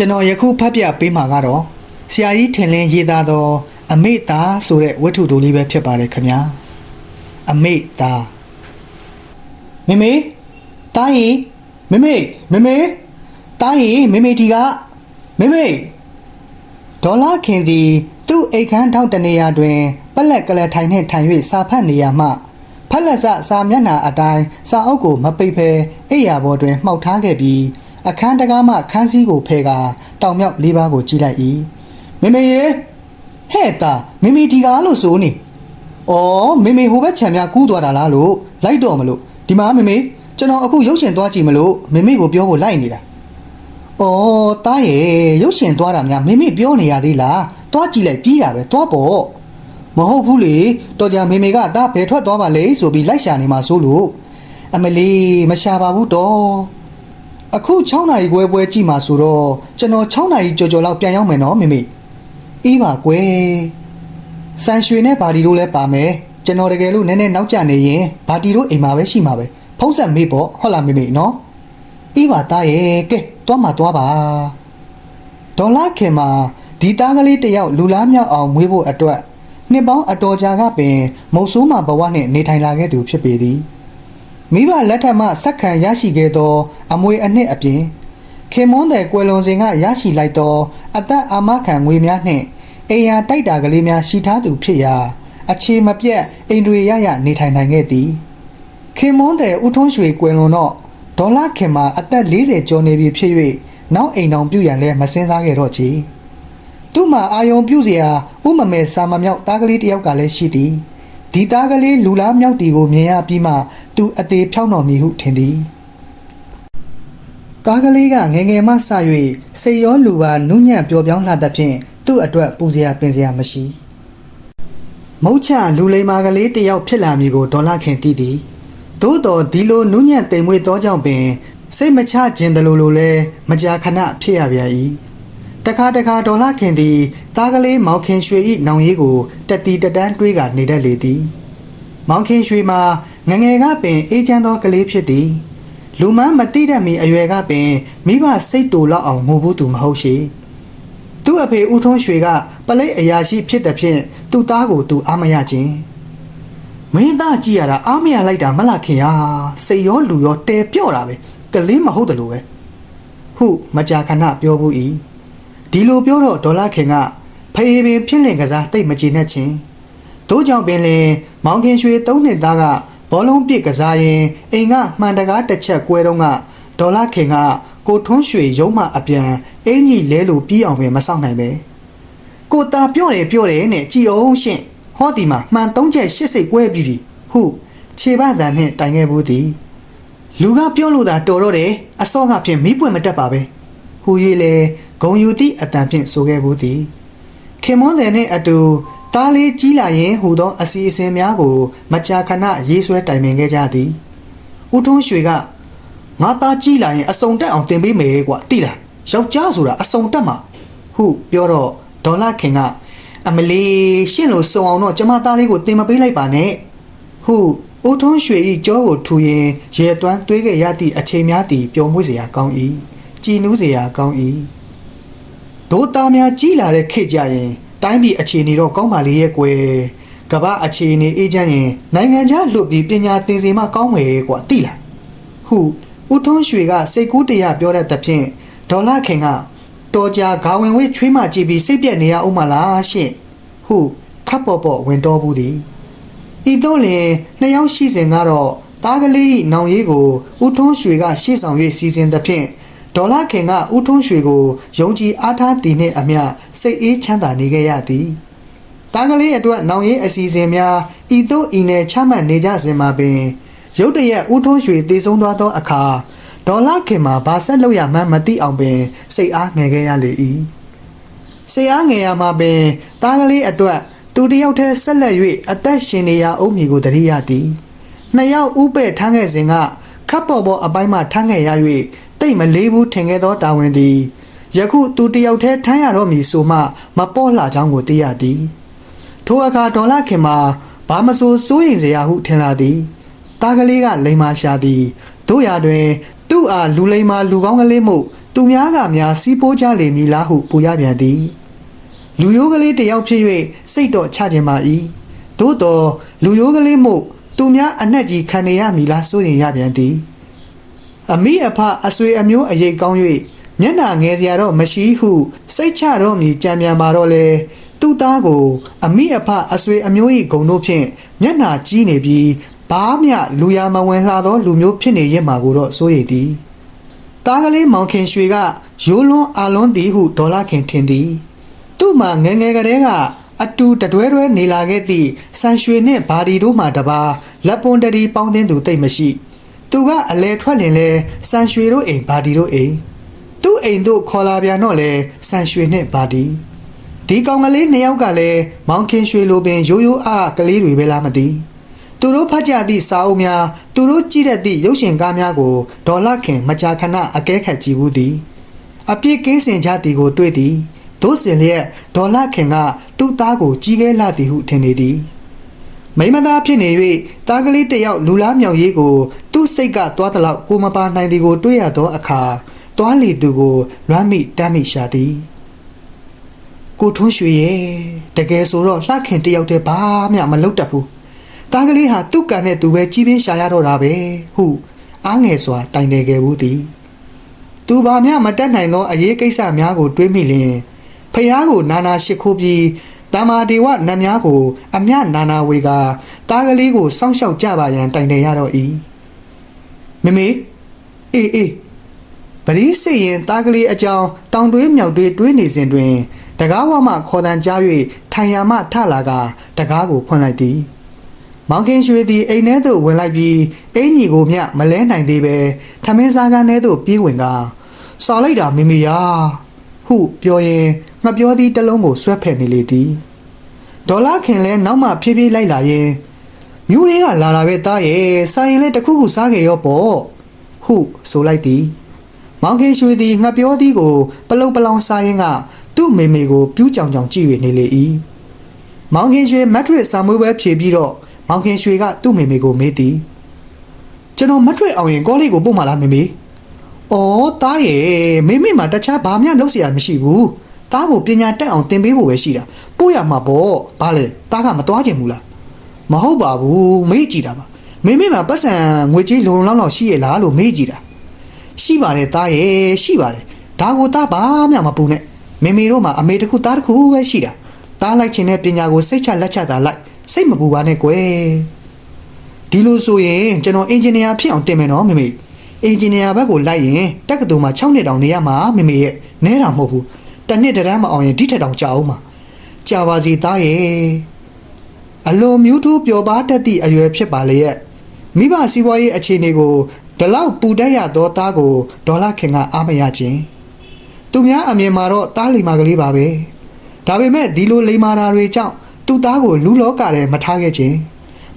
ကျွန်တော်ယခုဖတ်ပြပေးမှာကတော့ဆရာကြီးထင်လင်းရေးသားသော အမိသားဆိုတဲ့ဝတ္ထုတိုလေးပဲဖြစ်ပါတယ်ခင်ဗျာအမိသားမမေတားရင်မမေမမေတားရင်မမေဒီကမမေဒေါ်လာခင်သည်သူ့အိတ်ခမ်းထောက်တနေရာတွင်ပက်လက်ကလေးထိုင်နှင့်ထိုင်၍စာဖတ်နေရမှဖက်လက်စစာမျက်နှာအတိုင်းစာအုပ်ကိုမပိတ်ဘဲအိယာပေါ်တွင်မှောက်ထားခဲ့ပြီး အခန်းတကားမှခန်းစည်းကိုဖဲကာတောင်မြောက်လေးပါးကိုကြည့်လိုက်၏မမေရေဟဲ့တာမမေဒီကားလို့ဆိုနေဩမမေဟိုဘက်ခြံများကူးသွားတာလားလို့လိုက်တော့မလို့ဒီမှာမမေကျွန်တော်အခုရုပ်ရှင်သွားကြည့်မလို့မမေကိုပြောဖို့လိုက်နေတာ။အော်တားရဲ့ရုပ်ရှင်သွားတာများမိမိပြောနေရသေးလား။သွားကြည့်လိုက်ပြီးတာပဲသွားပေါ့။မဟုတ်ဘူးလေတော်ကြမေမေကဒါဘယ်ထွက်သွားပါလဲဆိုပြီးလိုက်ရှာနေမှာဆိုလို့အမလီမရှာပါဘူးတော့။ အခု6နာရီခွဲပွဲကြည့်မှာဆိုတော့ကျွန်တော်6နာရီကြော်ကြော်လောက်ပြန်ရောက်မယ်နော်မေမေ။အေးပါကွယ်။စန်ရွှေနဲ့ဘာဒီတို့လည်းပါမယ်။ကျွန်တော်တကယ်လို့နည်းနည်းနောက်ကျနေရင်ဘာဒီတို့အိမ်မှာပဲရှိမှာပဲ။ဖုံးဆက်မေးပေါ့ဟုတ်လားမေမေနော်။အေးပါသားရဲ့ကဲတွားမှာတွားပါဒေါ်လာခင်မှာဒီသားကလေးတစ်ယောက်လူလားမြောက်အောင်မွေးဖို့အတွက်နှစ်ပေါင်းအတော်ကြာကပင်မုတ်ဆိုးမှဘဝနှင့်နေထိုင်လာခဲ့သူဖြစ်ပေသည် မိဘလက်ထက်မှစက္ခံရရှိခဲ့သောအမွေအနှစ်အပြင်ခင်မွန်းတဲ့ကွယ်လွန်စဉ်ကရရှိလိုက်သောအသက်အာမခံငွေများနှင့်အိမ်ယာတိုက်တာကလေးများရှိထားသူဖြစ်ရာအခြေမပြတ်အိမ်တွေရရနေထိုင်နိုင်ခဲ့သည် ခင်မွန်းတဲ့ဦးထွန်းရွှေကွယ်လွန်တော့ဒေါ်လာခင်မှာအသက်40ကျော်နေပြီဖြစ်၍နောက်အိမ်တော်ပြုရန်လဲမစင်းစားခဲ့တော့ချီသူ့မှာအာယုံပြုเสียဥမမဲစာမမြောက်တားကလေးတစ်ယောက်ကလည်းရှိသည် ဒီသားကလေးလူလားမြောက်တီကိုမြင်ရပြီးမှသူအသေးဖြောင်းတော်မူဟုထင်သည်သားကလေးကငငယ်မှစ၍စိတ်ရောလူပါနုညံ့ပျော်ပြောင်းလှသဖြင့်သူ့အတွက်ပူစရာပင်စရာမရှိမုတ်ချလူလိမ္မာကလေးတယောက်ဖြစ်လာမည်ကိုဒေါ်လာခင်သိသည်သို့တော်ဒီလိုနုညံ့တိမ်မွေ့သောကြောင့်ပင်စိတ်မချခြင်းတလို့လို့လဲမကြာခဏဖြစ်ရပြန်၏ တခါတခါဒေါ်လာခင်သည်သားကလေးမောင်ခင်ရွှေ၏နောင်ရီးကိုတက်တီတက်တန်းတွေးကနေတတ်လေသည် မောင်ခင်ရွှေမှာငငယ်ကပင်အေးချမ်းသောကလေးဖြစ်သည် လူမန်းမတိတတ်မီအရွယ်ကပင်မိဘစိတ်တူလောက်အောင်ငိုဘူးသူမဟုတ်ရှိသူ့အဖေဦးထွန်းရွှေကပလိတ်အရာရှိဖြစ်တဲ့ဖြင့်သူ့သားကိုသူအားမရခြင်းမင်းသားကြည့်ရတာအားမရလိုက်တာမလားခင်ဟာစိတ်ရောလူရောတဲပြော့တာပဲကလေးမဟုတ်တယ်လို့ပဲဟုမကြာခဏပြောဘူးဤ ဒီလိုပြောတော့ဒေါ်လာခင်ကဖေးပင်ဖြစ်လင်ကစားတိတ်မကြည်နဲ့ချင်းတို့ကြောင့်ပင်လင်မောင်ခင်ရွှေသုံးနှစ်သားကဘောလုံးပစ်ကစားရင်အိမ်ကမှန်တကားတစ်ချက်ကွဲတော့ကဒေါ်လာခင်ကကိုထွန်းရွှေရုံးမှအပြန်အင်ကြီးလဲလို့ပြီးအောင်ပဲမဆောင်နိုင်ပဲကိုตาပြော့တယ်ပြော့တယ်နဲ့ကြည်အောင်ရှင့်ဟောဒီမှာမှန်သုံးချက်ရှစ်စိတ်ကွဲပြီးပြီဟုခြေပတန်နှင့်တိုင်ခဲ့ဘူးသည်လူကပြောလို့သာတော်တော့တယ်အစောကဖြင့်မိပွင့်မတက်ပါပဲဟူ၍လေ ဂုံယူသည့်အတန်ဖြင့်ဆိုခဲ့ဘူးသည်ခင်မွန်းတယ်နှင့်အတူတားလေးကြီးလာရင်ဟူသောအစီအစဉ်များကို မကြာခဏရေးဆွဲတိုင်ပင်ခဲ့ကြသည်ဦးထွန်းရွှေကငါသားကြီးလာရင်အစုံတက်အောင်တင်ပေးမယ်ကွာတိလားယောက်ျားဆိုတာအစုံတက်မှာဟုပြောတော့ဒေါ်လာခင်ကအမလီရှင့်လို့စုံအောင်တော့ကျမသားလေးကိုတင်မပေးလိုက်ပါနဲ့ဟုဦးထွန်းရွှေဤကြောကိုထူရင်ရေသွမ်းသွေးခဲ့ရသည့်အချိန်များသည်ပျော်မွေ့စရာကောင်း၏ကြည်နူးစရာကောင်း၏ ဒို့သားများကြီးလာတဲ့ခေတ်ကြရင် တိုင်းပြည်အခြေအနေတော့ကောင်းပါလေရဲ့ကွယ်ကမ္ဘာအခြေအနေအေးချမ်းရင်နိုင်ငံခြားလွတ်ပြီးပညာသင်စီမှကောင်းမယ်ကွာတိလားဟုဦးထွန်းရွှေကစိတ်ကူးတရားပြောတဲ့သဖြင့်ဒေါ်လာခင်ကတော်ကြာဂါဝင်ဝေးချွေးမှကြည့်ပြီးစိတ်ပြက်နေရအောင်မလားရှင့်ဟုခပ်ပေါ်ပေါ်ဝင်တော်ဘူးသည်ဤသို့လျင်နှစ်ယောက်ရှိစဉ်ကတော့တားကလေး၏နောင်ရေးကိုဦးထွန်းရွှေကရှေ့ဆောင်၍စီစဉ်သဖြင့် ဒေါ်လာခင်ကဦးထွန်းရွှေကိုယုံကြည်အားထားသည်နှင့်အမျှစိတ်အေးချမ်းသာနေခဲ့ရသည်တားကလေးအတွက်နောင်ရေးအစီအစဉ်များဤသို့ဤနယ်ချမှတ်နေကြစဉ်မှာပင်ရုတ်တရက်ဦးထွန်းရွှေတည်ဆုံးသွားသောအခါဒေါ်လာခင်မှာဘာဆက်လုပ်ရမှန်းမသိအောင်ပင်စိတ်အားငယ်ခဲ့ရလေ၏စိတ်အားငယ်ရမှာပင်တားကလေးအတွက်သူတစ်ယောက်တည်းဆက်လက်၍အသက်ရှင်နေရအောင်မည်ကိုတရိရသည်နှစ်ယောက်ဥပဲ့ထမ်းခဲ့စဉ်ကခပ်ပေါ်ပေါ်အပိုင်းမှထမ်းခဲ့ရ၍ တိတ်မလေးဘူးထင်ခဲ့သောတာဝန်သည်ယခုသူတစ်ယောက်တည်းထမ်းရတော့မည်ဆိုမှ မပေါ်လာကြောင်းကိုသိရသည်ထိုအခါဒေါ်လာခင်မှာဘာမဆိုစိုးရိမ်စရာဟုထင်လာသည်တားကလေးကလိမ္မာရှာသည်တို့ရတွင် သူ့အားလူလိမ္မာလူကောင်းကလေးမှုသူသူများကများစီးပိုးကြလေမည်လားဟုပူရပြန်သည်လူရိုးကလေးတစ်ယောက်ဖြစ်၍စိတ်တော့ချခြင်းပါ၏သို့တော်လူရိုးကလေးမို့သူများအနှက်ကြီးခံနေရမည်လားစိုးရင်ရပြန်သည် အမိအဖအဆွေအမျိုးအရေးကောင်း၍မျက်နာငယ်စရာတော့မရှိဟုစိတ်ချတော့မည်ကြံပြန်ပါတော့လေသူ့သားကို အမိအဖအဆွေအမျိုး၏ဂုံတို့ဖြင့်မျက်နာကြီးနေပြီးဘာမျှလူရမဝင်လှသောလူမျိုးဖြစ်နေရမှာကိုတော့စိုးရိမ်သည်သားကလေးမောင်ခင်ရွှေကရိုးလွန်းအာလွန်းသည်ဟုဒေါ်လာခင်ထင်သည်သူ့မှာငယ်ငယ်ကလေးကအတူတတွဲတွဲနေလာခဲ့သည့်ဆန်ရွှေနှင့်ဘာဒီတို့မှတပါလက်ပွန်တရီပေါင်းသင်းသူတိတ်မရှိ သူကအလဲထွက်လင်လဲဆန်ရွှေတို့အိမ်ဘာဒီတို့အိမ်သူ့အိမ်တို့ခေါ်လာပြန်တော့လဲဆန်ရွှေနဲ့ဘာဒီဒီကောင်ကလေးနှစ်ယောက်ကလည်းမောင်ခင်ရွှေလိုပင်ရိုးရိုးအားကလေးတွေပဲလားမသိသူတို့ဖတ်ကြသည့်စာအုပ်များသူတို့ကြည့်တတ်သည့်ရုပ်ရှင်ကားများကိုဒေါ်လာခင်မကြာခဏအကဲခတ်ကြည့်ဘူးသည်အပြစ်ကင်းစင်ကြသည်ကိုတွေ့သည်တို့စင်လျက်ဒေါ်လာခင်ကသူ့သားကိုကြီးခဲလာသည်ဟုထင်နေသည် မိမသားဖြစ်နေ၍တားကလေးတစ်ယောက်လူလားမြောင်ရေးကိုသူ့စိတ်ကသွားသလောက်ကိုမပါနိုင်သည်ကိုတွေးရသောအခါသွားလေသူကိုလွမ်းမိတမ်းမိရှာသည်ကိုထွန်းရွှေရဲ့တကယ်ဆိုတော့လှခင်တစ်ယောက်တည်းဘာမှမလုပ်တတ်ဘူးတားကလေးဟာသူ့ကံနဲ့သူပဲကြီးပြင်းရှာရတော့တာပဲဟုအားငယ်စွာတိုင်တယ်ခဲ့ဘူးသည်သူဘာမျှမတတ်နိုင်သောအရေးကိစ္စများကိုတွေးမိလျင်ဖះကိုနာနာရှိခိုးပြီး တမ္မာဒေဝနတ်များကို အမျှနာနာဝေကတားကလေးကိုစောင့်ရှောက်ကြပါရန်တိုင်တယ်ရတော့၏မမေအေးအေးပရိစေရင်တားကလေးအကြောင်းတောင်တွေးမြောက်တွေးတွေးနေစဉ်တွင်တကားဝမှခေါ်တန်ကြား၍ထိုင်ရမှထလာကတကားကိုဖွင့်လိုက်သည်မောင်ခင်ရွှေသည်အိမ်ထဲသို့ဝင်လိုက်ပြီးအင်ကြီးကိုမျှမလဲနိုင်သေးပဲထမင်းစားကန်းထဲသို့ပြေးဝင်ကစာလိုက်တာမိမိယာဟုပြောရင် ငါပြောသည်တစ်လုံးကိုဆွဲဖယ်နေလေသည်ဒေါ်လာခင်လဲနောက်မှဖြည်းဖြည်းလိုက်လာရင်မြူးလေးကလာတာပဲတားရဲ့စာရင်လဲတစ်ခုခုစားခဲ့ရောပေါ့ဟုဆိုလိုက်သည် မောင်ခင်ရွှေသည်ငါပြောသည်ကိုပလုတ်ပလောင်စားရင်ကသူ့မေမေကိုပြူးကြောင်ကြောင်ကြည့်၍နေလေ၏မောင်ခင်ရွှေမက်ထရစ်စာမွေးပွဲဖြေပြီးတော့မောင်ခင်ရွှေကသူ့မေမေကိုမေးသည်ကျွန်တော်မက်ထရစ်အောင်ရင်ကောလေးကိုပို့မှလားမေမေ။အော်တားရဲ့မေမေမှာတခြားဘာမှလုပ်เสียမရှိဘူး။ တားကိုပညာတက်အောင်သင်ပေးဖို့ပဲရှိတာ။ပို့ရမှာပေါ့။ဘာလဲတားကမသွားချင်ဘူးလား။မဟုတ်ပါဘူးမေးကြည့်တာပါ။မေမေမှာပတ်စံငွေကြေးလုံလုံလောက်လောက်ရှိရလားလို့မေးကြည့်တာ။ရှိပါတယ်တားရဲ့ရှိပါတယ်ဒါကိုတားဘာမှမပူနဲ့မေမေတို့မှာအမေတစ်ခုတားတစ်ခုပဲရှိတာတားလိုက်ခြင်းနဲ့ပညာကိုစိတ်ချလက်ချတာလိုက်စိတ်မပူပါနဲ့ကွယ်ဒီလိုဆိုရင်ကျွန်တော်အင်ဂျင်နီယာဖြစ်အောင်တင်မယ်နော်မေမေအင်ဂျင်နီယာဘက်ကိုလိုက်ရင်တက္ကသိုလ်မှာ6နှစ်တောင်နေရမှာမေမေရဲ့နဲတာမဟုတ်ဘူး တစ်နှစ်တည်းမအောင်ရင်ဒီထက်တောင်ကြာအောင်မှာကြာပါစီတားရဲ့အလွန်မြူးထူးပျော်ပါတတ်သည့်အရွယ်ဖြစ်ပါလေရဲ့မိဘစီးပွားရေးအခြေအနေကိုဒီလောက်ပူတတ်ရသောသားကိုဒေါ်လာခင်ကအားမရခြင်းသူများအမြင်မှာတော့သားလိမ္မာကလေးပါပဲဒါပေမဲ့ဒီလိုလိမ္မာတာတွေကြောင့်သူ့သားကိုလူလောကထဲမထားခဲ့ခြင်း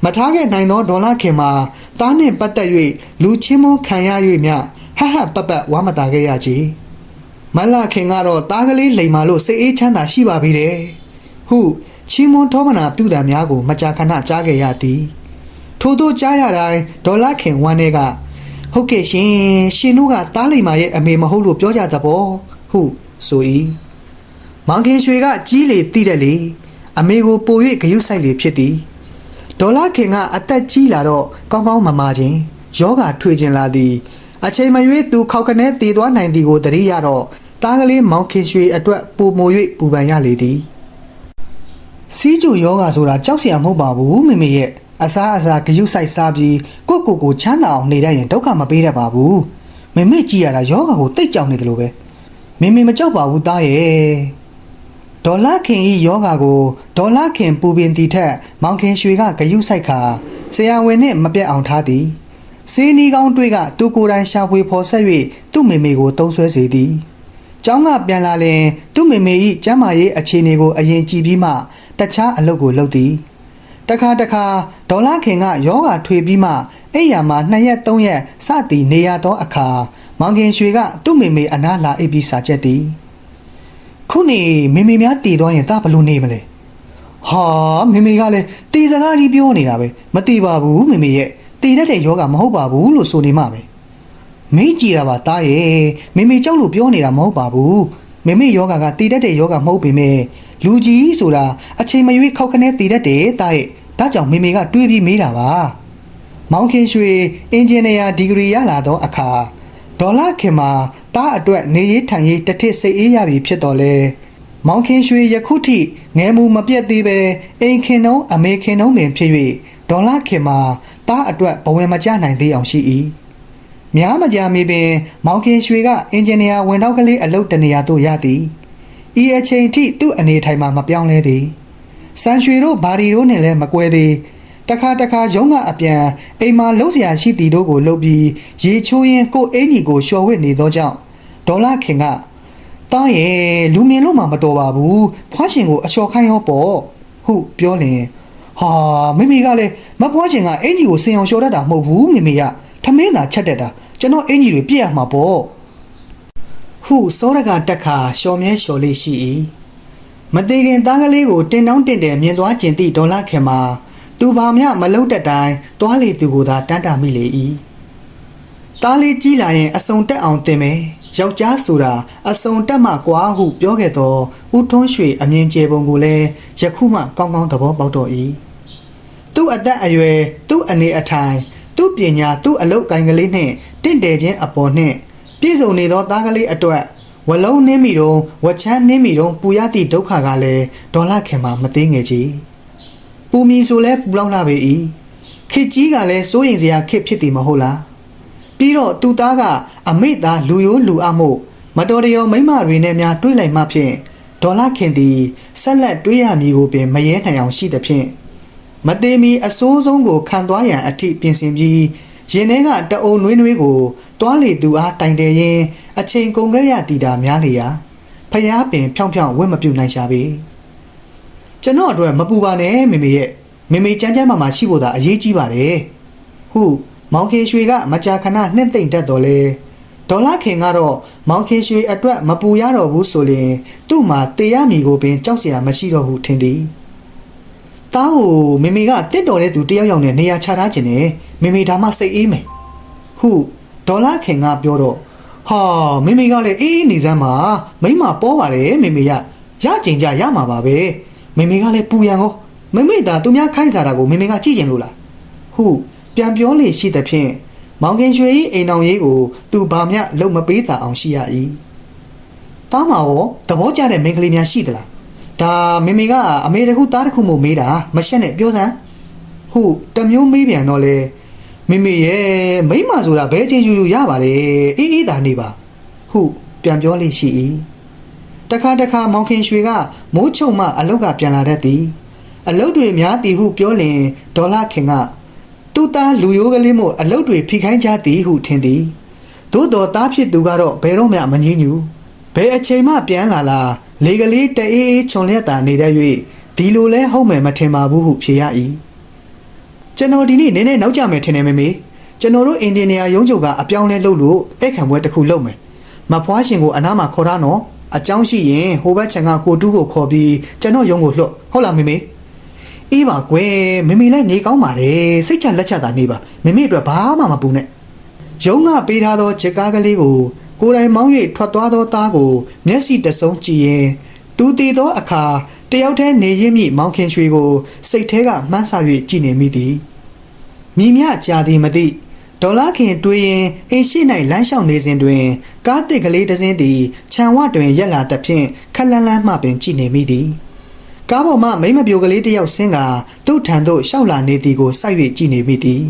မထားခဲ့နိုင်သောဒေါ်လာခင်မှာသားနှင့်ပတ်သက်၍လူချင်းမခံရ၍မြဟဟပပဝမ်းမတာခဲ့ရခြင်း မလခင်ကတော့သားကလေးလိမ္မာလို့စိတ်အေးချမ်းသာရှိပါပြီတဲ့ဟုချင်းမွန်ထောမနာပြုတာများကို မကြာခဏကြားခဲ့ရသည်ထို့သောကြားရတိုင်းဒေါ်လာခင်ဝမ်းထဲကဟုတ်ကဲ့ရှင်ရှင်တို့ကတားလိမ္မာရဲ့အမေမဟုတ်လို့ပြောကြတဘောဟုဆို၏မောင်ခင်ရွှေကကြီးလေတိတယ်လေအမေကိုပို၍ဂယုဆိုင်လေဖြစ်သည်ဒေါ်လာခင်ကအသက်ကြီးလာတော့ကောင်းကောင်းမမာခြင်းယောဂထွေခြင်းလာသည် အချိန်မရွေးသူခောက်ကနေတည်သွားနိုင်သည်ကိုတတိရတော့ တားကလေးမောင်ခင်ရွှေအတွက်ပူမို၍ပူပန်ရလေသည်စီးကျူယောဂါဆိုတာကြောက်စရာမဟုတ်ပါဘူးမေမေရဲ့အစားအစာဂယုဆိုင်စားပြီးကိုယ့်ကိုယ်ကိုချမ်းသာအောင်နေတတ်ရင်ဒုက္ခမပေးတတ်ပါဘူးမေမေကြည့်ရတာယောဂါကိုတိတ်ကြောက်နေတယ်လို့ပဲမေမေမကြောက်ပါဘူးသားရဲ့ဒေါ်လာခင်ဤယောဂါကိုဒေါ်လာခင်ပူပင်တီထက် မောင်ခင်ရွှေကဂယုဆိုင်ခါဆရာဝန်နဲ့မပြတ်အောင်ထားသည်စေးနီကောင်းတွေ့ကသူကိုယ်တိုင်ရှာဖွေဖော်ဆက်၍သူ့မေမေကိုတုံးဆွဲစေသည် ကျောင်းကပြန်လာလင် သူ့မေမေ၏ကျမ်းမာရေးအခြေအနေကို အရင်ကြည့်ပြီးမှတခြားအလုပ်ကိုလုပ်သည်တခါတခါဒေါ်လာခင်ကယောဂထွေပြီးမှအိယာမှာ2ရက်3ရက်စသည်နေရသောအခါမောင်ခင်ရွှေကသူ့မေမေအနားလာအိပ်ပြီးစာချက်သည်ခုနေမေမေများတည်သွားရင်တဘလို့နေမလဲဟာမေမေကလည်းတည်စကားကြီးပြောနေတာပဲမတည်ပါဘူးမေမေရဲ့တည်တတ်တဲ့ယောဂမဟုတ်ပါဘူးလို့ဆိုနေမှပဲ မေးကြည့်တာပါတားရဲ့မေမေကြောက်လို့ပြောနေတာမဟုတ်ပါဘူးမေမေယောဂကတည်တတ်တဲ့ယောဂမဟုတ်ပေမဲ့လူကြီးဆိုတာအချိန်မရွေးခောက်ခနဲတည်တတ်တယ်တားရဲ့ဒါကြောင့်မေမေကတွေးပြီးမေးတာပါမောင်ခင်ရွှေအင်ဂျင်နီယာဒီဂရီရလာသောအခါဒေါ်လာခင်မှာတားအတွက်နေရေးထိုင်ရေးတစ်ထစ်စိတ်အေးရပြီဖြစ်တော်လဲမောင်ခင်ရွှေယခုထိငယ်မှုမပြတ်သေးပဲအိမ်ခင်နှုံးအမေခင်နှုံးပင်ဖြစ်၍ဒေါ်လာခင်မှာတားအတွက်ဘဝင်မကျနိုင်သေးအောင်ရှိ၏ များမကြာမီပင် မောင်ခင်ရွှေကအင်ဂျင်နီယာဝန်တော့ကလေးအလုပ်တနေရာသို့ရသည်ဤအချိန်ထိသူ့အနေထိုင်မှာမပြောင်းလဲသည်စံရွှေတို့ဘာဒီတို့နဲ့လည်းမကွဲသေးတခါတခါရုံးကအပြန်အိမ်မှာလုံးစရာရှိသည်တို့ကိုလှုပ်ပြီးရေချိုးရင်းကိုယ်အင်ကြီးကိုလျှော်ဝစ်နေသောကြောင့်ဒေါ်လာခင်ကတားရဲ့လူမြင်လို့မှမတော်ပါဘူးဖွားရှင်ကိုအချော်ခိုင်းရောပေါ့ဟုပြောလင်ဟာမိမိကလည်းမဖွားရှင်ကအင်ကြီးကိုစင်အောင်လျှော်တတ်တာမဟုတ်ဘူးမိမိက ထမင်းသာချက်တက်တာကျွန်တော်အင်ကြီးတွေပြည့်ရမှာပေါ့ဟုစောရကတက်ခါလျှော်မြဲလျှော်လေးရှိ၏မသေးခင်သားကလေးကိုတင်တောင်းတင်တယ်မြင်သွားကျင်သည့်ဒေါ်လာခင်မှာသူဘာမျှမလုံးတက်တိုင်းသွားလေသူကိုသာတန်းတာမိလေ၏သားလေးကြီးလာရင်အစုံတက်အောင်တင်မယ်ယောက်ျားဆိုတာအစုံတက်မှကွာဟုပြောခဲ့သောဦးထွန်းရွှေအမြင်ကျေပုံကိုလည်းယခုမှကောင်းကောင်းသဘောပေါက်တော့၏သူ့အသက်အရွယ်သူ့အနေအထိုင် သူ့ပညာသူ့အလုပ်ကိုင်ကလေးနှင့်တင့်တယ်ခြင်းအပေါ်နှင့်ပြည့်စုံနေသောသားကလေးအတွက်ဝလုံးနှင်းမိတော့ဝချမ်းနှင်းမိတော့ပူရသည့်ဒုက္ခကလည်းဒေါ်လာခင်မှာမသိငယ်ကြီးပူမီဆိုလဲပူလောက်လာပေ၏ခစ်ကြီးကလည်းစိုးရင်စရာခစ်ဖြစ်သည်မဟုတ်လားပြီးတော့သူသားကအမိသားလူရိုးလူအမို့မတော်တရောမိမတွေနဲ့များတွေးလိုက်မှဖြင့်ဒေါ်လာခင်သည်ဆက်လက်တွေးရမည်ကိုပင်မရဲနိုင်အောင်ရှိသဖြင့် မသေးမီအစိုးဆုံးကိုခံသွားရန်အထိပြင်ဆင်ပြီးရင်ထဲကတအုံနွေးနွေးကိုတွားလေသူအားတိုင်တယ်ရင်အချိန်ကုန်ခဲ့ရတည်တာများလေရာဖျားပင်ဖြောင်းဖြောင်းဝင့်မပြုတ်နိုင်ရှာပေကျွန်တော်အတွက်မပူပါနဲ့မေမေရဲ့မေမေကြမ်းကြမ်းမာမာရှိဖို့သာအရေးကြီးပါတယ်ဟုမောင်ခင်ရွှေကမကြာခဏနှင့်သိမ့်တတ်တော်လဲဒေါ်လာခင်ကတော့မောင်ခင်ရွှေအတွက်မပူရတော့ဘူးဆိုရင်သူ့မှာတေရမီကိုပင်ကြောက်เสียမရှိတော့ဘူးထင်သည် တားကိုမေမေကတင့်တော်တဲ့သူတယောက်ယောက်နဲ့နေရာချထားခြင်းနဲ့မေမေဒါမှစိတ်အေးမယ်ဟုဒေါ်လာခင်ကပြောတော့ဟာမေမေကလည်းအေးအေးနေစမ်းပါမိမပေါ်ပါတယ်မေမေရရကျင်ကြရမှာပါပဲမေမေကလည်းပူရန်ဟောမေမေသာသူများခိုင်းစားတာကိုမေမေကကြည့်ကျင်လို့လားဟုပြန်ပြောလေရှိသဖြင့်မောင်ခင်ရွှေ၏အိမ်အောင်ရေးကိုသူဘာမျှလုံမပေးတာအောင်ရှိရ၏တားမှာရောသဘောကျတဲ့မိန်းကလေးများရှိသလား ဒါမေမေကအမေတခုသားတစ်ခုမို့မေးတာမရှက်နဲ့ပြောစမ်းဟုတမျိုးမေးပြန်တော့လေမေမေရဲ့မိမဆိုတာဘဲချင်းယူယူရပါလေအေးအေးသာနေပါဟုပြန်ပြောလေရှိ၏တခါတခါမောင်ခင်ရွှေကမိုးချုံမှအလုတ်ကပြန်လာတတ်သည်အလုတ်တွေများသည်ဟုပြောလင်ဒေါ်လာခင်ကသူ့သားလူရိုးကလေးမို့အလုတ်တွေဖိခိုင်းကြသည်ဟုထင်သည်သို့တော်သားဖြစ်သူကတော့ဘယ်တော့မှမငြင်းညူဘယ်အချိန်မှပြန်လာလာ လေကလေးတအေးအေးခြုံလျက်သာနေတတ်၍ဒီလိုလဲဟုတ်မယ်မထင်ပါဘူးဟုဖြေရ၏ကျွန်တော်ဒီနေ့နည်းနည်းနောက်ကျမယ်ထင်တယ်မေမေကျွန်တော်တို့အင်ဂျင်နီယာရုံးချုပ်ကအပြောင်းလဲလုပ်လို့အဲ့ခံပွဲတစ်ခုလုပ်မယ်မဖွားရှင်ကိုအနားမှာခေါ်ထားနော်အကြောင်းရှိရင်ဟိုဘက်ခြံကကိုတူးကိုခေါ်ပြီးကျွန်တော်ရုံးကိုလွှတ်ဟုတ်လားမေမေအေးပါကွယ်မေမေလည်းနေကောင်းပါတယ်စိတ်ချလက်ချတာနေပါမေမေအတွက်ဘာမှမပူနဲ့ရုံးကပေးထားသောချက်ကားကလေးကို ကိုယ်တိုင်မောင်း၍ထွက်သွားသောသားကိုမျက်စိတစုံကြည့်ရင်သူတည်သောအခါတယောက်တည်းနေရင်းမိမောင်ခင်ရွှေကို စိတ်ထဲကမှန်းဆ၍ကြည်နေမိသည်မိမြကြာသည်မသိဒေါ်လာခင်တွေးရင်အိမ်ရှိ၌လမ်းလျှောက်နေစဉ်တွင် ကားတစ်ကလေးတစ်စင်းသည်ခြံဝတွင်ရက်လာသဖြင့်ခက်လန်းလန်းမှပင်ကြည်နေမိသည်ကားပေါ်မှမိမပြိုကလေးတစ်ယောက်ဆင်းကသူ့ထံသို့ရှောက်လာနေသည်ကိုစိုက်၍ကြည်နေမိသည်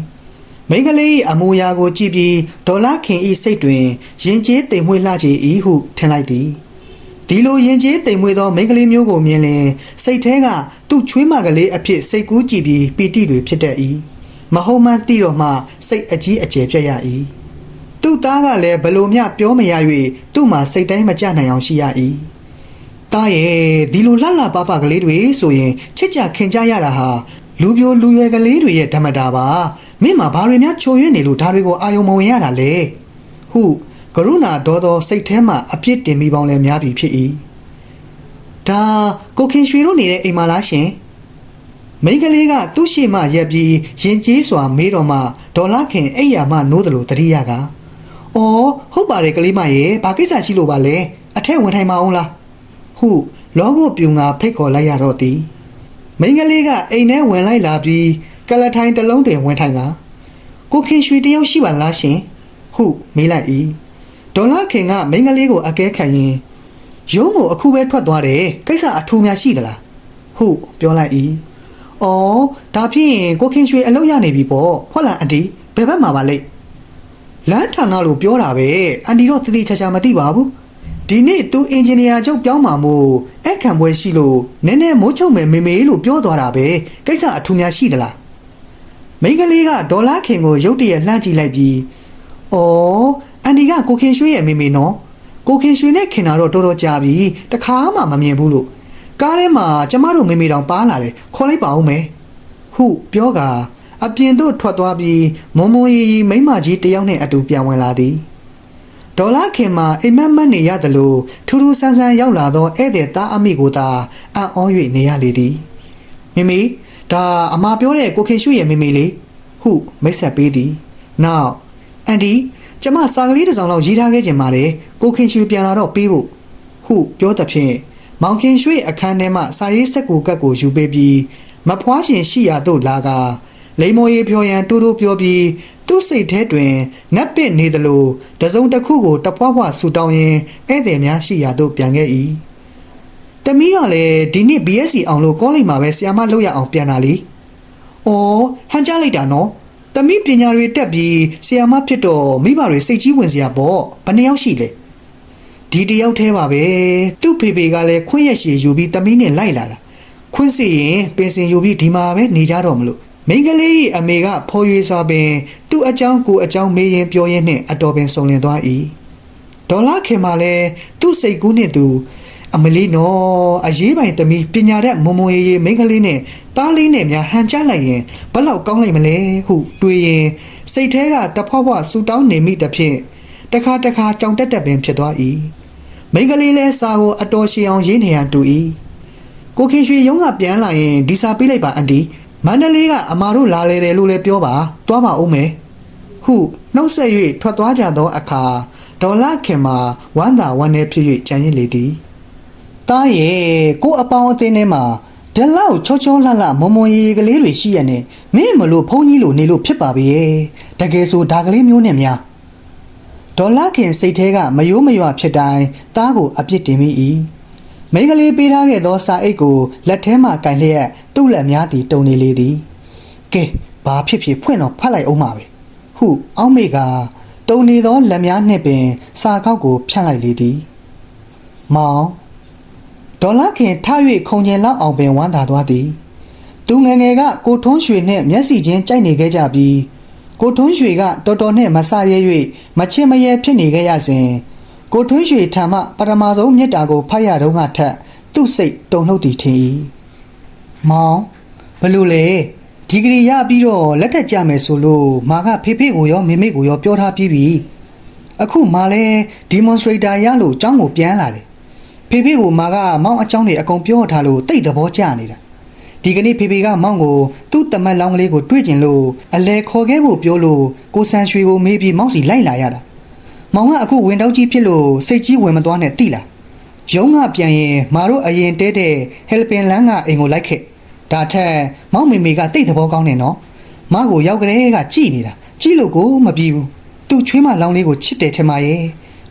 မိန်းကလေး၏အမူအရာကိုကြည့်ပြီးဒေါ်လာခင်၏စိတ်တွင်ရင်ကျေးတိမ်မွေ့လှချေ၏ဟုထင်လိုက်သည်ဒီလိုရင်ကျေးတိမ်မွေ့သောမိန်းကလေးမျိုးကိုမြင်လျင်စိတ်ထဲကသူ့ချွေးမကလေးအဖြစ်စိတ်ကူးကြည့်ပြီးပီတိတွေဖြစ်တတ်၏မဟုတ်မှန်းသိတော့မှစိတ်အကြီးအကျယ်ပြတ်ရ၏သူ့သားကလည်းဘလို့မျှပြောမရ၍သူ့မှာစိတ်တိုင်းမကြနိုင်အောင်ရှိရ၏တားရဲ့ဒီလိုလှလှပပကလေးတွေဆိုရင်ချစ်ကြခင်ကြရတာဟာလူပြိုလူရွယ်ကလေးတွေရဲ့ဓမ္မတာပါ မင်းမှာဘာတွေများချိုရွံ့နေလို့ဒါတွေကိုအာယုံမဝင်ရတာလဲဟုကရုဏာဒေါသောစိတ်ထဲမှအပြစ်တင်မိပေါင်းလဲများပြီဖြစ်၏ဒါကိုခင်ရွှေတို့နေတဲ့အိမ်မလားရှင်မိန်းကလေးကသူ့ရှိမှရက်ပြီးရင်ကျေးစွာမေးတော်မှဒေါ်လာခင်အိယာမှနိုးတယ်လို့တတိယက။အော်ဟုတ်ပါတယ်ကလေးမရဲ့ဘာကိစ္စရှိလို့ပါလဲ။အထက်ဝင်ထိုင်မအောင်လား။ဟုလောကိုပြူငါဖိတ်ခေါ်လိုက်ရတော့သည်။မိန်းကလေးကအိမ်ထဲဝင်လိုက်လာပြီး ကလထိုင်တစ်လုံးတင်ဝင်ထိုင်ကကိုခင်ရွှေတယောက်ရှိပါလားရှင်။ဟုမေးလိုက်၏။ဒေါ်လာခင်ကမိန်းကလေးကိုအကဲခံရင်ရုံးကိုအခုပဲထွက်သွားတယ်ကိစ္စအထူးများရှိသလား။ဟုပြောလိုက်၏။အော်ဒါဖြင့်ကိုခင်ရွှေအလုပ်ရနေပြီပေါ့ဟုတ်လားအန်တီဘယ်ဘက်မှာပါလိမ့်လမ်းဌာနလို့ပြောတာပဲအန်တီတော့တတိချာချာမသိပါဘူးဒီနေ့သူအင်ဂျင်နီယာချုပ်ပြောင်းမှာမို့အဲ့ခံပွဲရှိလို့နည်းနည်းမိုးချုံမယ်မေမေလို့ပြောသွားတာပဲကိစ္စအထူးများရှိသလား မိန်းကလေးကဒေါ်လာခင်ကိုရုတ်တရက်လှမ်းကြည့်လိုက်ပြီးအော်အန်တီကကိုခင်ရွှေရဲ့မေမေနော်ကိုခင်ရွှေနဲ့ခင်တာတော့တော်တော်ကြာပြီတခါမှမမြင်ဘူးလို့ကားထဲမှာကျမတို့မေမေတောင်ပါလာတယ်ခေါ်လိုက်ပါဦးမယ်ဟုပြောကာအပြင်သို့ထွက်သွားပြီးမုံမုံရီရီမိန်းမကြီးတယောက်နှင့်အတူပြန်ဝင်လာသည်ဒေါ်လာခင်မှာအိမ်မက်မက်နေရသလိုထူးထူးဆန်းဆန်းရောက်လာသောဧည့်သည်သားအမိကိုသာအံ့ဩ၍နေရလေသည်မိမိ ဒါအမာပြောတဲ့ကိုခင်ရွှေရဲ့မိမိလေးဟုမိတ်ဆက်ပေးသည်နောက်အန်ဒီကျမစာကလေးတစ်စောင်လောက်ရေးထားခဲ့ခြင်းပါတယ်ကိုခင်ရွှေပြန်လာတော့ပေးဖို့ဟုပြောသဖြင့်မောင်ခင်ရွှေအခန်းထဲမှစာရေးစက်ကူကတ်ကိုယူပေးပြီးမဖွားရှင်ရှိရာသို့လာကာလိမ္မော်ရီဖြော်ရန်တူတူပြောပြီးသူ့စိတ်ထဲတွင်နက်ပစ်နေသလိုတစုံတစ်ခုကိုတဖွားဖွားဆူတောင်းရင်းဧည့်သည်များရှိရာသို့ပြန်ခဲ့၏ တမီးကလည်းဒီနေ့ BSC အောင်လို့ကောလိပ်မှာပဲဆရာမလုပ်ရအောင်ပြန်လာလီ။အော်ဟန်ကြလိုက်တာနော်။တမီးပညာတွေတက်ပြီးဆရာမဖြစ်တော့မိဘတွေစိတ်ကြီးဝင်စရာပေါ့။ဘယ်နှယောက်ရှိလဲ။ဒီတယောက်တည်းပါပဲ။သူ့ဖေဖေကလည်းခွင့်ရရှည်ယူပြီးတမီးနဲ့လိုက်လာတာ။ခွင့်စီရင်ပင်စင်ယူပြီးဒီမှာပဲနေကြတော့မလို့မိန်းကလေး၏အမေကဖော်ရွေစွာပင်သူ့အကြောင်းကိုအကြောင်းမေးရင်ပြောရင်းနှင့်အတော်ပင်ဆုံလင်သွား၏ဒေါ်လာခင်မှလည်းသူ့စိတ်ကူးနှင့်သူ အမလီနော်အရေးပိုင်သမီးပညာတတ်မုံမုံရေးရေးမိန်းကလေးနဲ့တားလေးနဲ့များဟန်ချလိုက်ရင်ဘယ်လောက်ကောင်းလိုက်မလဲဟုတွေးရင်စိတ်ထဲကတဖွားဖွားဆူတောင်းနေမိသဖြင့်တခါတခါကြောင်တက်တက်ပင်ဖြစ်သွား၏မိန်းကလေးလည်းစာကိုအတော်ရှည်အောင်ရေးနေရန်တူ၏ကိုခင်ရွှေရုံးကပြန်လာရင်ဒီစာပေးလိုက်ပါအန်တီမန္တလေးကအမာတို့လာလေတယ်လို့လည်းပြောပါသွားပါဦးမယ်ဟုနှုတ်ဆက်၍ထွက်သွားကြသောအခါဒေါ်လာခင်မှာဝမ်းသာဝမ်းနည်းဖြစ်၍ကြံရစ်လေသည် တားရဲ့ကိုအပေါင်းအသင်းထဲမှာဒီလောက်ချောချောလှလှမုံမုံရီရီကလေးတွေရှိရနေမင်းမလို့ဖုန်းကြီးလိုနေလို့ဖြစ်ပါပြီရဲ့တကယ်ဆိုဒါကလေးမျိုးနဲ့များဒေါ်လာခင်စိတ်ထဲကမယိုးမရွဖြစ်တိုင်းတားကိုအပြစ်တင်မိ၏မိန်းကလေးပေးထားခဲ့သောစာအိတ်ကိုလက်ထဲမှကင်လျက်သူ့လက်များသည်တုံနေလေသည်ကဲဘာဖြစ်ဖြစ်ဖွင့်တော့ဖတ်လိုက်အောင်ပါပဲဟုအောက်မေကတုံနေသောလက်များနှင့်ပင်စာကောက်ကိုဖြန့်လိုက်လေသည်မောင် ဒေါ်လာခင်ထ၍ခုံကျင်လောက်အောင်ပင်ဝမ်းသာသွားသည်သူငယ်ငယ်ကကိုထွန်းရွှေနှင့်မျက်စိချင်းကြိုက်နေခဲ့ကြပြီးကိုထွန်းရွှေကတော်တော်နှင့်မဆရဲ၍မချင်မရဲဖြစ်နေခဲ့ရစဉ်ကိုထွန်းရွှေထံမှပထမဆုံးမြတ်တာကိုဖတ်ရတော့ကထက်သူ့စိတ်တုန်လှုပ်သည်ထင်၏မောင်ဘလို့လဲဒီဂရီရပြီးတော့လက်ထက်ကြမယ်ဆိုလို့မာကဖေဖေကိုရောမေမေကိုရောပြောထားပြီးပြီအခုမာလဲ demonstrator ရလို့ចောင်းကိုပြန်လာတယ် ဖေဖေကိုမာကမောင်အကြောင်းတွေအကုန်ပြောထားလို့တိတ်သဘောကျနေတာဒီကနေ့ဖေဖေကမောင်ကိုသူ့တမက်လောင်းကလေးကိုတွေ့ကျင်လို့အလဲခေါ်ခဲ့ဖို့ပြောလို့ကိုဆန်ရွှေကိုမေးပြီးမောင်စီလိုက်လာရတာမောင်ကအခုဝင်တောက်ကြီးဖြစ်လို့စိတ်ကြီးဝင်မသွားနဲ့တိလားရုံးကပြန်ရင်မာတို့အရင်တဲတဲ့ဟယ်လပင်လန်းကအိမ်ကိုလိုက်ခဲ့ဒါထက်မောင်မေမေကတိတ်သဘောကောင်းနေနော်မကိုရောက်ကလေးကကြည်နေတာကြည်လို့ကိုမပြီးဘူးသူ့ချွေးမလောင်းလေးကိုချစ်တယ်ထင်ပါရဲ့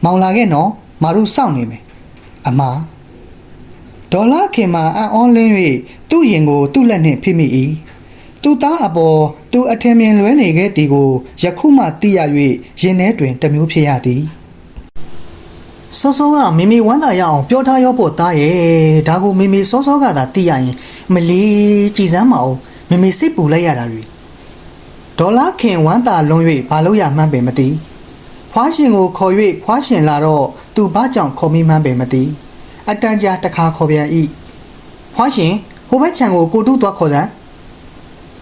မောင်လာခဲ့နော်မာတို့စောင့်နေမယ် အမဒေါ်လာခင်မှာအံ့ဩလင်း၍သူ့ရင်ကို သူ့လက်နှင့်ဖိမိ၏သူသားအပေါ်သူအထင်မြင်လွဲနေခဲ့သည်ကိုယခုမှသိရ၍ရင်ထဲတွင်တစ်မျိုးဖြစ်ရသည်စောစောကမိမိဝမ်းသာရအောင်ပြောထားရောဖို့သားရဲ့ဒါကိုမိမိစောစောကသာသိရရင် မလီကြည်စမ်းမအောင်မိမိစိတ်ပူလိုက်ရတာတွေဒေါ်လာခင်ဝမ်းသာလွန်၍ဘာလို့ရမှန်းပင်မသိ ဖွားရှင်ကိုခေါ်၍ဖွားရှင်လာတော့သူဘာကြောင့်ခေါ်မိမှန်းပင်မသိအတန်ကြာတစ်ခါခေါ်ပြန်၏ဖွားရှင်ဟိုဘက်ခြံကိုကိုတူးသွားခေါ်စမ်း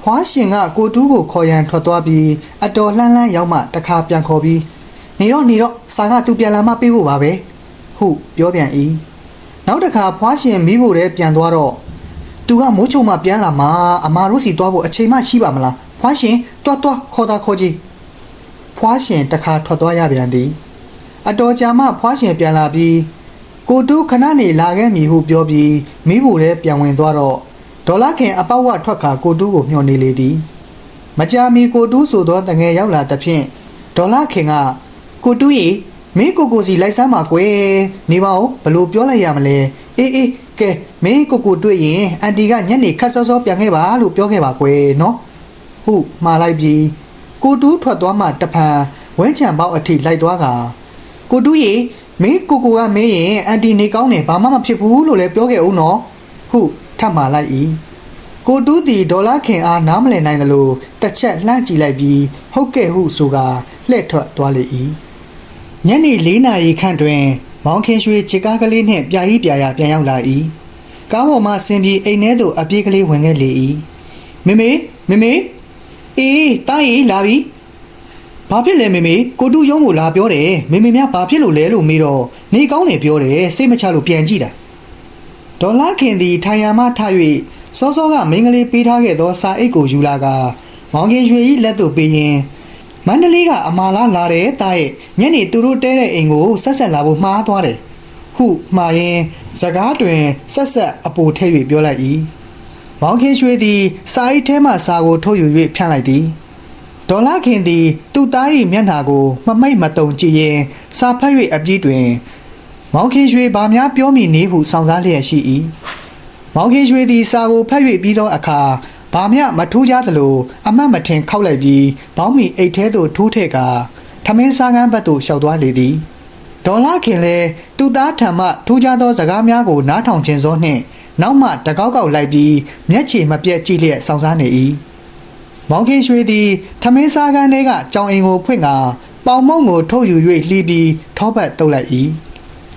ဖွားရှင်ကကိုတူးကိုခေါ်ရန်ထွက်သွားပြီးအတော်လှမ်းလှမ်းရောက်မှတစ်ခါပြန်ခေါ်ပြီးနေတော့နေတော့စာကသူပြန်လာမှပေးဖို့ပါပဲဟုပြောပြန်၏နောက်တစ်ခါဖွားရှင်မိဖို့တည်းပြန်သွားတော့သူကမိုးချုံမှပြန်လာမှအမာတို့စီသွားဖို့အချိန်မှရှိပါမလားဖွားရှင်တွားတွားခေါ်တာခေါ်ကြည့် ဖွားရှင်တစ်ခါထွက်သွားရပြန်သည်အတော်ကြာမှဖွားရှင်ပြန်လာပြီးကိုတူးခဏနေလာခဲ့မည်ဟုပြောပြီးမိဖို့လည်းပြန်ဝင်သွားတော့ဒေါ်လာခင်အပေါက်ဝထွက်ခါကိုတူးကိုမျှော်နေလေသည်မကြာမီကိုတူးဆိုသောတငယ်ရောက်လာသဖြင့်ဒေါ်လာခင်ကကိုတူးရေမင်းကိုကိုစီလိုက်စမ်းပါကွယ်နေပါဦးဘလို့ပြောလိုက်ရမလဲအေးအေးကဲမင်းကိုကိုတွေ့ရင်အန်တီကညနေခတ်စောစောပြန်ခဲ့ပါလို့ပြောခဲ့ပါကွယ်နော်ဟုမှားလိုက်ပြီး ကိုတူးထွက်သွားမှတဖန်ဝင်းချံပေါက်အထိလိုက်သွားကကိုတူးရေမင်းကိုကိုကမင်းရင်အန်တီနေကောင်းတယ်ဘာမှမဖြစ်ဘူးလို့လည်းပြောခဲ့ဦးနော်ဟုထပ်မှာလိုက်၏ကိုတူးသည်ဒေါ်လာခင်အားနားမလည်နိုင်သလိုတစ်ချက်လှမ်းကြည့်လိုက်ပြီးဟုတ်ကဲ့ဟုဆိုကလှည့်ထွက်သွားလေ၏ညနေ၄နာရီခန့်တွင် မောင်ခင်ရွှေခြေကားကလေးနှင့်ပြာကြီးပြာရပြန်ရောက်လာ၏ကားပေါ်မှဆင်းပြီးအိမ်ထဲသို့အပြေးကလေးဝင်ခဲ့လေ၏မေမေမေမေ အေးတားရီလာပြီဘာဖြစ်လဲမေမေကိုတူရုံးကိုလာပြောတယ်မေမေများဘာဖြစ်လို့လဲလို့မေးတော့နေကောင်းတယ်ပြောတယ်စိတ်မချလို့ပြန်ကြည့်တာဒေါ်လာခင်သည်ထိုင်ရမှထ၍စောစောကမင်းကလေးပေးထားခဲ့သောစာအိတ်ကိုယူလာကမောင်ခင်ရွှေ၏လက်သို့ပေးရင်မန္တလေးကအမာလာလာတယ်တားရဲ့ညနေသူတို့တဲတဲ့အိမ်ကိုဆက်ဆက်လာဖို့မှားသွားတယ်ဟုမှားရင်စကားတွင်ဆက်ဆက်အပိုထည့်၍ပြောလိုက်၏ မောင်ခင်ရွှေသည်စာအိတ်ထဲမှစာကိုထုတ်ယူ၍ဖြန့်လိုက်သည်ဒေါ်လာခင်သည်သူ့သား၏မျက်နှာကိုမမိတ်မတုံကြည့်ရင်စာဖတ်၍အပြည့်တွင် မောင်ခင်ရွှေဘာများပြောမိနေဟုစောင့်စားလျက်ရှိ၏မောင်ခင်ရွှေသည်စာကိုဖတ်၍ပြီးသောအခါဘာမျှမထူးကြသလိုအမတ်မထင်ခောက်လိုက်ပြီးဘောင်းမီအိတ်ထဲသို့ထိုးထည့်ကာထမင်းစားကမ်းဘက်သို့ရှောက်သွားလေသည်ဒေါ်လာခင်လည်းသူ့သားထံမှထူးခြားသောစကားများကိုနားထောင်ခြင်းစောနှင့် နောက်မှတကောက်ကောက်လိုက်ပြီးမျက်ခြေမပြတ်ကြည့်လျက်စောင့်စားနေ၏မောင်ခင်ရွှေသည်ထမင်းစားကမ်းထဲကကြောင်အိမ်ကိုဖွင့်ကာပေါင်မုံကိုထုတ်ယူ၍လှီးပြီးထောပတ်တုပ်လိုက်၏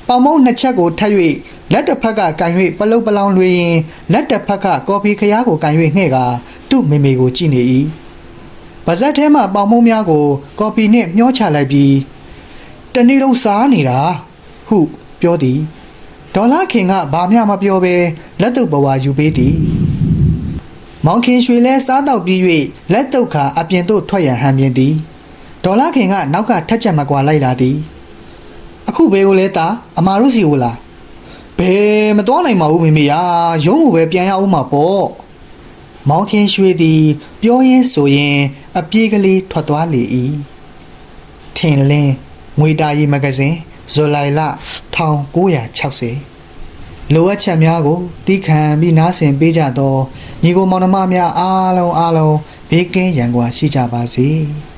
ပေါင်မုံနှစ်ချက်ကိုထပ်၍လက်တစ်ဖက်ကကန်၍ပလုတ်ပလောင်လွေရင်လက်တစ်ဖက်ကကော်ဖီခရားကိုကန်၍ငှဲ့ကာသူ့မေမေကိုကြည့်နေ၏ပါဇက်ထဲမှပေါင်မုံများကို ကော်ဖီနှင့်မျောချလိုက်ပြီးတနေ့လုံးစားနေတာဟုပြောသည် ဒေါ်လာခင်ကဘာမှမပြောဘဲလက်တုပ်ပဝါယူပေးသည်မောင်ခင်ရွှေလဲစားတော့ပြီး၍လက်တုပ်ခါအပြင်သို့ထွက်ရန်ဟန်မြင်သည်ဒေါ်လာခင်ကနောက်ကထက်ချက်မကွာလိုက်လာသည်အခုဘဲကိုလဲတာအမာရုစီကိုလားဘယ်မတော်နိုင်ပါဘူးမိမိယာရုံးကိုပဲပြန်ရအောင်မှာပေါ့မောင်ခင်ရွှေသည် ပြောရင်းဆိုရင်အပြေးကလေးထွက်သွားလေ၏ထင်လင်းငွေတာရီမဂဇင်း ဇူလိုင်လ1960လိုအပ်ချက်များကိုတီးခံပြီးနားဆင်ပေးကြသောညီကိုမောင်နှမများအားလုံးအားလုံးဘေးကင်းရန်ကွာရှိကြပါစေ။